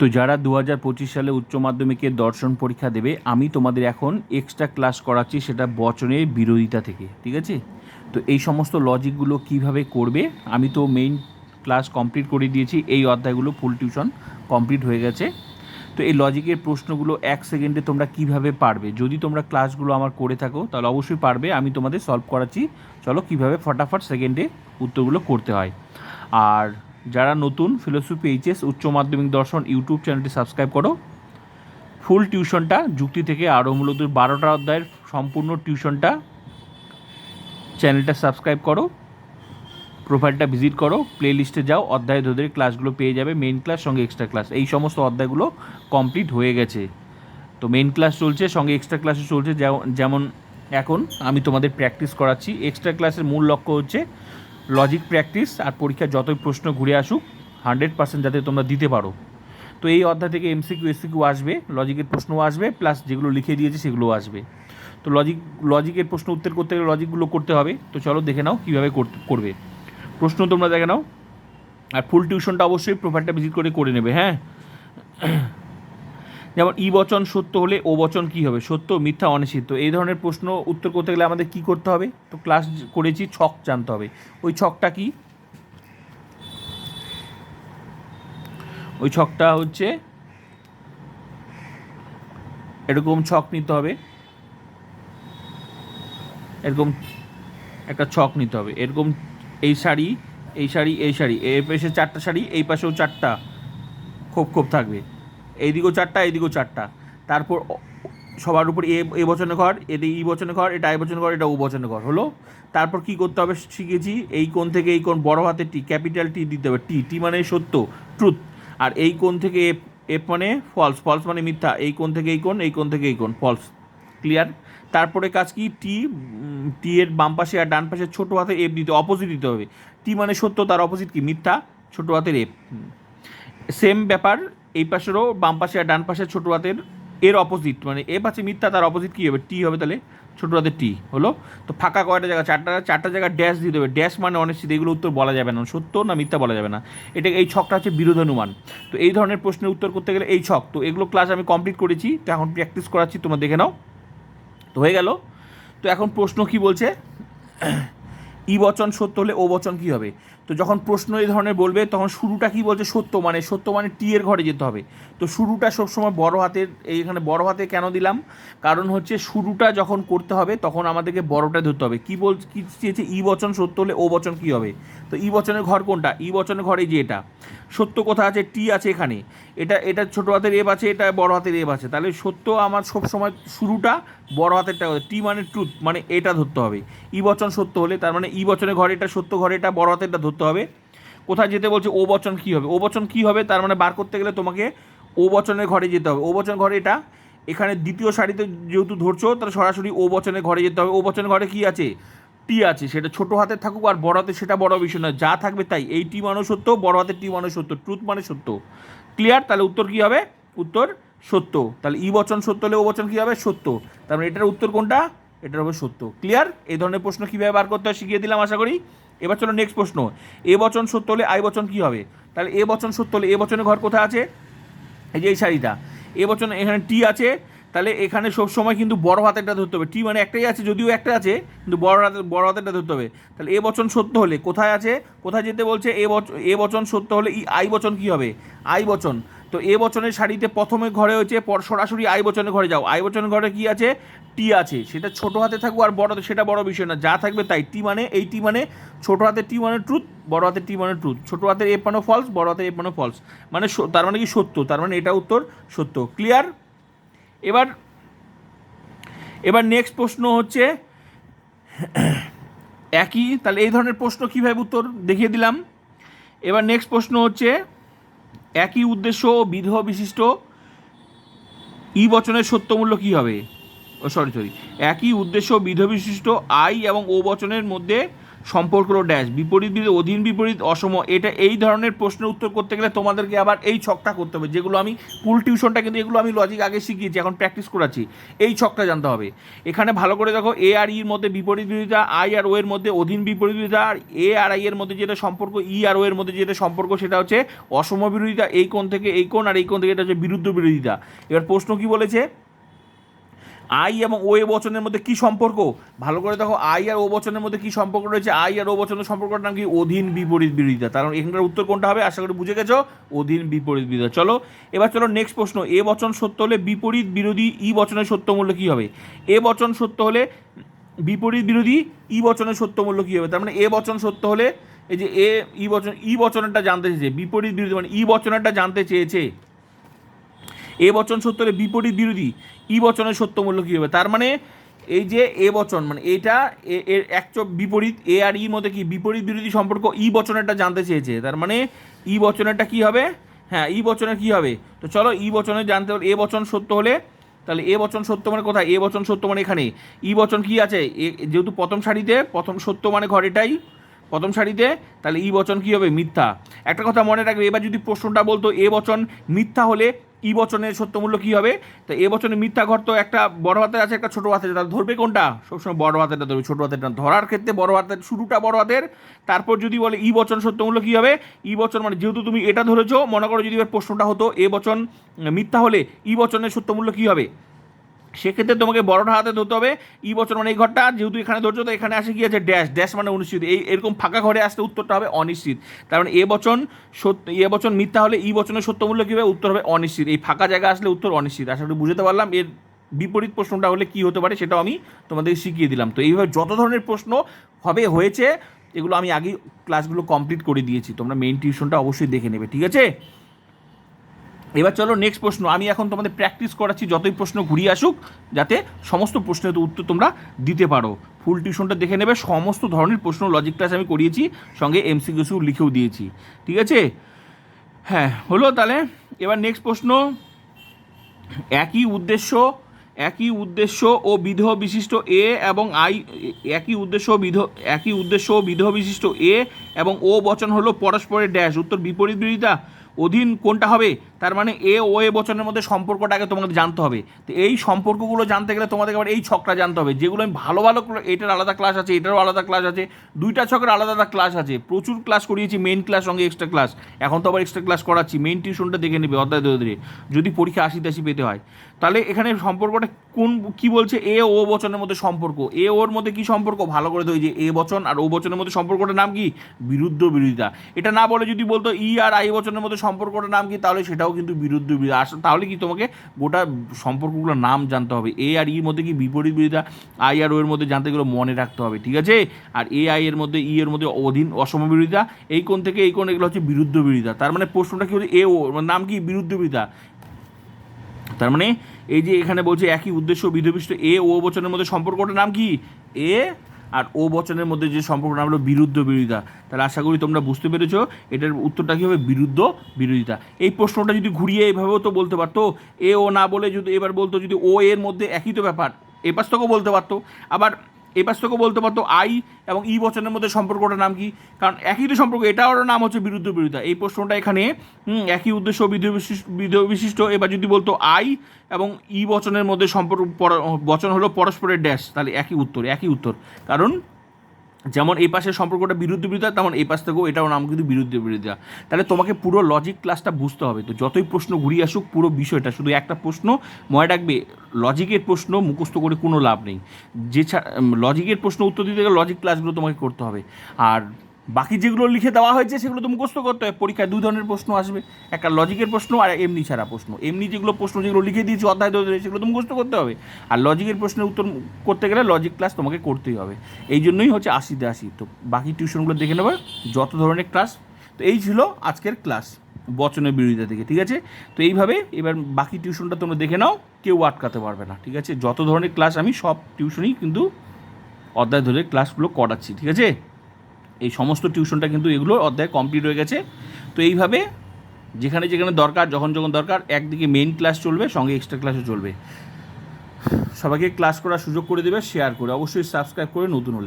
তো যারা দু হাজার পঁচিশ সালে উচ্চ মাধ্যমিকের দর্শন পরীক্ষা দেবে, আমি তোমাদের এখন এক্সট্রা ক্লাস করাচ্ছি সেটা বচনের বিরোধিতা থেকে, ঠিক আছে? তো এই সমস্ত লজিকগুলো কীভাবে করবে, আমি তো মেইন ক্লাস কমপ্লিট করে দিয়েছি, এই অধ্যায়গুলো ফুল টিউশন কমপ্লিট হয়ে গেছে। তো এই লজিকের প্রশ্নগুলো এক সেকেন্ডে তোমরা কীভাবে পারবে? যদি তোমরা ক্লাসগুলো আমার করে থাকো, তাহলে অবশ্যই পারবে, আমি তোমাদের সলভ করাচ্ছি। চলো কীভাবে ফটাফট সেকেন্ডে উত্তরগুলো করতে হয়। আর যারা নতুন ফিলোসফি এইচএস উচ্চ মাধ্যমিক দর্শন ইউটিউব চ্যানেলটি সাবস্ক্রাইব করো। ফুল টিউশনটা যুক্তি থেকে আরও মূলত বারোটা অধ্যায়ের সম্পূর্ণ টিউশনটা চ্যানেলটা সাবস্ক্রাইব করো। প্রোফাইলটা ভিজিট করো। প্লে লিস্টে যাও। অধ্যায় ধরে ক্লাসগুলো পেয়ে যাবে। মেন ক্লাস সঙ্গে এক্সট্রা ক্লাস এই সমস্ত অধ্যায়গুলো কমপ্লিট হয়ে গেছে। তো মেন ক্লাস চলছে, সঙ্গে এক্সট্রা ক্লাসও চলছে। যেমন এখন আমি তোমাদের প্র্যাকটিস করাচ্ছি। এক্সট্রা ক্লাসের মূল লক্ষ্য হচ্ছে লজিক প্র্যাকটিস আর পরীক্ষার যতই প্রশ্ন ঘুরে আসুক হান্ড্রেড পার্সেন্ট যাতে তোমরা দিতে পারো। তো এই অধ্যায় থেকে এমসিকিউ এসিকিউ আসবে লজিকের প্রশ্নও আসবে প্লাস যেগুলো লিখে দিয়েছে সেগুলোও আসবে। তো লজিক লজিকের প্রশ্ন উত্তর করতে গেলে লজিকগুলো করতে হবে। তো চলো দেখে নাও কীভাবে করবে। প্রশ্ন তোমরা দেখে নাও। আর ফুল টিউশনটা অবশ্যই প্রোফাইলটা ভিজিট করে করে নেবে হ্যাঁ? যেমন ই বচন সত্য হলে ও বচন কী হবে? সত্য, মিথ্যা অনিশ্চিত এই ধরনের প্রশ্ন উত্তর করতে গেলে আমাদের কি করতে হবে? তো ক্লাস করেছি, ছক জানতে হবে। ওই ছকটা কি? ওই ছকটা হচ্ছে এরকম ছক নিতে হবে। এরকম একটা ছক নিতে হবে। এরকম এই শাড়ি এই শাড়ি এই শাড়ি এই পাশে চারটা শাড়ি এই পাশেও চারটা। খোপ খোপ থাকবে। এইদিকেও চারটা এইদিকেও চারটা। তারপর সবার উপর এ এ বচনে ঘর এদিকে ই বচনে ঘর, এটা আই বচনে ঘর, এটা ও বচনে ঘর, হলো? তারপর কি করতে হবে শিখেছি, এই কোণ থেকে এই কোণ, বড় হাতে টি, ক্যাপিটাল টি দিতে হবে, টি টি মানে সত্য ট্রুথ আর এই কোণ থেকে এফ এফ মানে ফলস ফলস মানে মিথ্যা, এই কোণ থেকে এই কোণ এই কোণ থেকে এই কোণ ফলস ক্লিয়ার তারপরে কাজ কি? টি টি এর বাম পাশে আর ডান পাশে ছোটো হাতে এফ দিতে অপোজিট দিতে হবে। টি মানে সত্য, তার অপোজিট কি? মিথ্যা, ছোটো হাতের এফ। সেম ব্যাপার এই পাশেরও বাম পাশে আর ডান পাশে ছোটো হাতের, এর অপোজিট মানে এফ পাশে মিথ্যা, তার অপোজিট কী হবে? টি হবে তাহলে, ছোটো হাতের টি হলো। তো ফাঁকা কয়টা জায়গা? চারটা চারটা জায়গায় ড্যাশ দিতে হবে। ড্যাশ মানে অনিশ্চিত, এগুলো উত্তর বলা যাবে না। সত্য না মিথ্যা বলা যাবে না? এটা এই ছকটা হচ্ছে বিরোধানুমান তো এই ধরনের প্রশ্নের উত্তর করতে গেলে এই ছক। তো এগুলো ক্লাস আমি কমপ্লিট করেছি, তো এখন প্র্যাকটিস করাচ্ছি, তোমরা দেখে নাও। তো হয়ে গেল। তো এখন প্রশ্ন কি বলছে? ই বচন সত্য হলে ও বচন কী হবে? তো যখন প্রশ্ন এই ধরনের বলবে, তখন শুরুটা কি বলছে? সত্য মানে সত্য মানে টি এর ঘরে যেতে হবে। তো শুরুটা সবসময় বড় হাতের এইখানে বড় হাতে কেন দিলাম? কারণ হচ্ছে শুরুটা যখন করতে হবে, তখন আমাদেরকে বড়টা ধরতে হবে। কি বল, কি চেয়েছে? ই বচন সত্য হলে ও বচন কি হবে? তো ই বচনের ঘর কোনটা? ই বচনের ঘরে যে এটা। সত্য কথা আছে? টি আছে এখানে। এটা এটা ছোট হাতের এব আছে, এটা বড় হাতের এব আছে। তাহলে সত্য আমার সব সময় শুরুটা বড় হাতেরটা টি মানে ট্রুথ মানে এটা ধরতে হবে। ই বচন সত্য হলে, তার মানে ই বচনের ঘরে এটা, সত্য ঘরে এটা, বড় হাতেরটা ধরতে হবে। কোথায় যেতে বলছে, ও বচন কী হবে? ও বচন কী হবে? তার মানে বার করতে গেলে তোমাকে ও বচনের ঘরে যেতে হবে। ও বচন ঘরে এটা? এখানে দ্বিতীয় সারিতে যেহেতু ধরছো, তাহলে সরাসরি ও বচনের ঘরে যেতে হবে। ও বচনের ঘরে কী আছে? টি আছে। সেটা ছোটো হাতে থাকুক আর বড় হাতে সেটা বড় বিষয় না যা থাকবে তাই। এই টি মানে সত্য, বড় হাতের টি মানে সত্য। ট্রুথ মানে সত্য। ক্লিয়ার? তাহলে উত্তর কী হবে? উত্তর সত্য। তাহলে ই বচন সত্য হলে ও বচন কী হবে? সত্য। তার মানে এটার উত্তর কোনটা? এটার হবে সত্য। ক্লিয়ার? এই ধরনের প্রশ্ন কীভাবে বার করতে হয় শিখিয়ে দিলাম আশা করি। এবার চলো নেক্সট প্রশ্ন। এ বচন সত্য হলে আই বচন কী হবে? তাহলে এ বচন সত্য হলে এ বচনের ঘর কোথায় আছে? এই যে এই শাড়িটা। এ বচন এখানে টি আছে, তাহলে এখানে সব সময় কিন্তু বড় হাতেরটা ধরতে হবে। টি মানে একটাই আছে, যদিও একটা আছে, কিন্তু বড় হাতের বড় হাতেরটা ধরতে হবে। তাহলে এ বচন সত্য হলে কোথায় আছে? কোথায় যেতে বলছে? এ বচন এ বচন সত্য হলে ই, আই বচন কী হবে? আই বচন। তো এ বচনের শাড়িতে প্রথমে ঘরে হচ্ছে পর সরাসরি আই বচনের ঘরে যাও। আই বচনের ঘরে কি আছে? টি আছে। সেটা ছোট হাতে থাকুক আর বড় হাতে, সেটা বড় বিষয় না। যা থাকবে তাই। টি মানে এই টি মানে ছোট হাতের টি মানে ট্রুথ বড় হাতের টি মানে ট্রুথ ছোট হাতের এ মানে ফলস বড় হাতের এ মানে ফলস মানে স- তার মানে কি সত্য? তার মানে এটা উত্তর সত্য। ক্লিয়ার এবার এবার নেক্সট প্রশ্ন হচ্ছে, একই? তাহলে এই ধরনের প্রশ্ন কীভাবে উত্তর দেখিয়ে দিলাম? এবার নেক্সট প্রশ্ন হচ্ছে একই উদ্দেশ্য ও বিধ বিশিষ্ট। ই বচনের সত্যমূল্য কী হবে? ও সরি সরি একই উদ্দেশ্য বিধ বিশিষ্ট আই এবং ও বচনের মধ্যে সম্পর্ক ড্যাশ বিপরীত বিরোধী অধীন, বিপরীত, অসম, এটা এই ধরনের প্রশ্নের উত্তর করতে গেলে তোমাদেরকে আবার এই ছকটা করতে হবে, যেগুলো আমি ফুল টিউশনটা কিন্তু এগুলো আমি লজিক আগে শিখিয়েছি, এখন প্র্যাকটিস করাচ্ছি, এই ছকটা জানতে হবে। এখানে ভালো করে দেখো এ আর ইর মধ্যে বিপরীত বিরোধিতা আই আর ও এর মধ্যে অধীন বিপরীত বিরোধিতা, আর এ আর আই এর মধ্যে যেটা সম্পর্ক ই আর ও এর মধ্যে যেটা সম্পর্ক, সেটা হচ্ছে অসম বিরোধিতা, এই কোণ থেকে এই কোণ, আর এই কোণ থেকে এটা হচ্ছে বিরুদ্ধ বিরোধিতা। এবার প্রশ্ন কি বলেছে? আই এবং ও এ বচনের মধ্যে কি সম্পর্ক? ভালো করে দেখো, আই আর ও বচনের মধ্যে কি সম্পর্ক রয়েছে? আই আর ও বচনের সম্পর্কটার নাম কি? অধীন বিপরীত বিরোধিতা। মানে এখানকার উত্তর কোনটা হবে? আশা করি বুঝে গেছো? অধীন বিপরীত বিরোধিতা। চলো, এবার চলো নেক্সট প্রশ্ন। এ বচন সত্য হলে বিপরীত বিরোধী, ই বচনের সত্য মূল্য কী হবে? এ বচন সত্য হলে বিপরীত বিরোধী, ই বচনের সত্য মূল্য কী হবে? তার মানে এ বচন সত্য হলে এই যে এ, ই বচন, ই বচনেরটা জানতে চেয়েছে। বিপরীত বিরোধী মানে ই বচনেরটা জানতে চেয়েছে। এ বচন সত্য হলে বিপরীত বিরোধী, ই বচনের সত্য মূল্য কী হবে? তার মানে এই যে এ বচন মানে এটা এর এক বিপরীত, এ আর ইর মধ্যে কি বিপরীত বিরোধী সম্পর্ক ই বচনেরটা জানতে চেয়েছে? তার মানে ই বচনেরটা কি হবে? হ্যাঁ ই বচনের কি হবে? তো চলো ই বচনের জানতে এ বচন সত্য হলে তাহলে এ বচন সত্য মানে কোথায়? এ বচন সত্য মানে এখানে। ই বচন কি আছে? এ- যেহেতু প্রথম সারিতে, প্রথম সত্য মানে ঘর এটাই প্রথম সারিতে, তাহলে ই বচন কি হবে? মিথ্যা। একটা কথা মনে রাখবে, এবার যদি প্রশ্নটা বলতো, এ বচন মিথ্যা হলে ই বচনের সত্যমূল্য কী হবে? তো এ বচনে মিথ্যা ঘর তো একটা বড় হাতের আছে, একটা ছোটো হাতের তাহলে ধরবে কোনটা? সবসময় বড় হাতেরটা ধরবে, ছোটো হাতেরটা ধরার ক্ষেত্রে বড় হাতের, শুরুটা বড় হাতের। তারপর যদি বলে ই বচন সত্যমূল্য কী হবে? ই বচন মানে যেহেতু তুমি এটা ধরেছো, মনে করো যদি এবার প্রশ্নটা হতো, এ বচন মিথ্যা হলে ই বচনের সত্যমূল্য কী হবে? সেক্ষেত্রে তোমাকে বড়টা হাতে ধরতে হবে। ই বছর মানে এই ঘরটা, যেহেতু এখানে ধরছো, তো এখানে আসে আছে ড্যাশ ড্যাশ মানে অনিশ্চিত। এই, এরকম ফাঁকা ঘরে আসতে উত্তরটা হবে অনিশ্চিত। তার মানে এ বচন সত্য, এ বচন মিথ্যা হলে ই বচনের সত্য মূল্য কী হবে? উত্তর হবে অনিশ্চিত। এই ফাঁকা জায়গা আসলে উত্তর অনিশ্চিত। আশা করি বুঝতে পারলাম। এর বিপরীত প্রশ্নটা হলে কি হতে পারে সেটাও আমি তোমাদের শিখিয়ে দিলাম। তো এইভাবে যত ধরনের প্রশ্ন হবে, হয়েছে, এগুলো আমি আগেই ক্লাসগুলো কমপ্লিট করে দিয়েছি। তোমরা মেইন টিউশনটা অবশ্যই দেখে নেবে, ঠিক আছে? এবার চলো নেক্সট প্রশ্ন। আমি এখন তোমাদের প্র্যাকটিস করাচ্ছি, যতই প্রশ্ন ঘুরিয়ে আসুক, যাতে সমস্ত প্রশ্নের উত্তর তোমরা দিতে পারো। ফুল টিউশনটা দেখে নেবে, সমস্ত ধরনের প্রশ্ন লজিক ক্লাস আমি করিয়েছি, সঙ্গে এমসিকিউসিউ লিখেও দিয়েছি। ঠিক আছে? হ্যাঁ হলো তাহলে, এবার নেক্সট প্রশ্ন। একই উদ্দেশ্য একই উদ্দেশ্য ও বিধ বিশিষ্ট এ এবং আই, একই উদ্দেশ্য বিধ একই উদ্দেশ্য ও বিধ বিশিষ্ট এ এবং ও বচন হলো পরস্পরের ড্যাশ উত্তর বিপরীত বিরোধিতা, অধীন কোনটা হবে? তার মানে এ ও এ বচনের মধ্যে সম্পর্কটা আগে তোমাদের জানতে হবে। তো এই সম্পর্কগুলো জানতে গেলে তোমাদের আবার এই ছকটা জানতে হবে। যেগুলো আমি ভালো ভালো এটার আলাদা ক্লাস আছে, এটারও আলাদা ক্লাস আছে, দুইটা ছকের আলাদা আলাদা ক্লাস আছে। প্রচুর ক্লাস করিয়েছি মেইন ক্লাস সঙ্গে এক্সট্রা ক্লাস এখন তো আবার এক্সট্রা ক্লাস করাচ্ছি মেন টিউশনটা দেখে নেবে অধ্যায় ধরে ধরে। যদি পরীক্ষা আশি তাশি পেতে হয়। তাহলে এখানে সম্পর্কটা কোন, কি বলছে? এ ও বচনের মধ্যে সম্পর্ক। এ ওর মধ্যে কি সম্পর্ক? ভালো করে তো যে এ বচন আর ও বচনের মধ্যে সম্পর্কটার নাম কি? বিরুদ্ধ বিরোধিতা। এটা না বলে যদি বলতো ই আর আই বচনের মধ্যে সম্পর্কটার নাম কি, তাহলে সেটাও কিন্তু বিরুদ্ধ বিরোধিতা তাহলে কি তোমাকে গোটা সম্পর্কগুলোর নাম জানতে হবে। এ আর ইর মধ্যে কি বিপরীত বিরোধিতা? আই আর ও এর মধ্যে জানতে গেলে মনে রাখতে হবে, ঠিক আছে? আর এ আই এর মধ্যে, ই এর মধ্যে অধীন অসম বিরোধিতা। এই কোণ থেকে এই কোণ এগুলো হচ্ছে বিরুদ্ধ বিরোধিতা। তার মানে প্রশ্নটা কি হচ্ছে? এ ও মানে নাম কি? বিরুদ্ধ বিরোধিতা। তার মানে এই যে এখানে বলছে একই উদ্দেশ্য বিধবিষ্ট এ ও বচনের মধ্যে সম্পর্কটা নাম কি? এ আর ও বচনের মধ্যে যে সম্পর্ক নাম হলো বিরুদ্ধ বিরোধিতা। তাহলে আশা করি তোমরা বুঝতে পেরেছ এটার উত্তরটা কী হবে? বিরুদ্ধ বিরোধিতা। এই প্রশ্নটা যদি ঘুরিয়ে এইভাবেও তো বলতে পারতো, এ ও না বলে যদি এবার বলতো যদি ও এর মধ্যে একই তো ব্যাপার, এ পাশ বলতে পারতো। আবার এ পাশ থেকেও বলতে পারতো আই এবং ই বচনের মধ্যে সম্পর্কটার নাম কি? কারণ একই তো সম্পর্ক এটাও নাম হচ্ছে বিরুদ্ধ বিরোধিতা। এই প্রশ্নটা এখানে একই উদ্দেশ্য বিধ বিশিষ্ট এবার যদি বলতো আই এবং ই বচনের মধ্যে সম্পর্ক, পর- বচন হলো পরস্পরের ড্যাশ তাহলে একই উত্তর একই উত্তর। কারণ যেমন এই পাশের সম্পর্কটা বিরুদ্ধে বিরোধিতা, তেমন এই পাশ থেকেও এটাও নাম কিন্তু বিরুদ্ধে বিরোধিতা। তাহলে তোমাকে পুরো লজিক ক্লাসটা বুঝতে হবে। তো যতই প্রশ্ন ঘুরিয়ে আসুক, পুরো বিষয়টা, শুধু একটা প্রশ্ন, মনে রাখবে লজিকের প্রশ্ন মুখস্থ করে কোনো লাভ নেই। যে লজিকের প্রশ্ন উত্তর দিতে গেলে লজিক ক্লাসগুলো তোমাকে করতে হবে। আর বাকি যেগুলো লিখে দেওয়া হয়েছে, সেগুলো তো মুখস্থ করতে হবে। পরীক্ষায় দুই ধরনের প্রশ্ন আসবে, একটা লজিকের প্রশ্ন আর এমনি ছাড়া প্রশ্ন। এমনি যেগুলো প্রশ্ন যেগুলো লিখে দিয়েছি, অধ্যায় ধরে ধরে, সেগুলো তো মুখস্থ করতে হবে। আর লজিকের প্রশ্নের উত্তর করতে গেলে লজিক ক্লাস তোমাকে করতেই হবে। এই জন্যই হচ্ছে আশিতে আশি তো বাকি টিউশনগুলো দেখে নেবে যত ধরনের ক্লাস তো এই ছিল আজকের ক্লাস বচনের বিরোধিতা থেকে, ঠিক আছে? তো এইভাবে এবার বাকি টিউশনটা তোমরা দেখে নাও, কেউ আটকাতে পারবে না, ঠিক আছে? যত ধরনের ক্লাস আমি সব টিউশনই কিন্তু অধ্যায় ধরে ক্লাসগুলো করাচ্ছি, ঠিক আছে? এই সমস্ত টিউশনটা কিন্তু এগুলো অধ্যায় কমপ্লিট হয়ে গেছে। তো এইভাবে যেখানে যেখানে দরকার, যখন যখন দরকার, একদিকে মেইন ক্লাস চলবে, সঙ্গে এক্সট্রা ক্লাসও চলবে। সবাইকে ক্লাস করার সুযোগ করে দেবে শেয়ার করে। অবশ্যই সাবস্ক্রাইব করে নতুন হলে।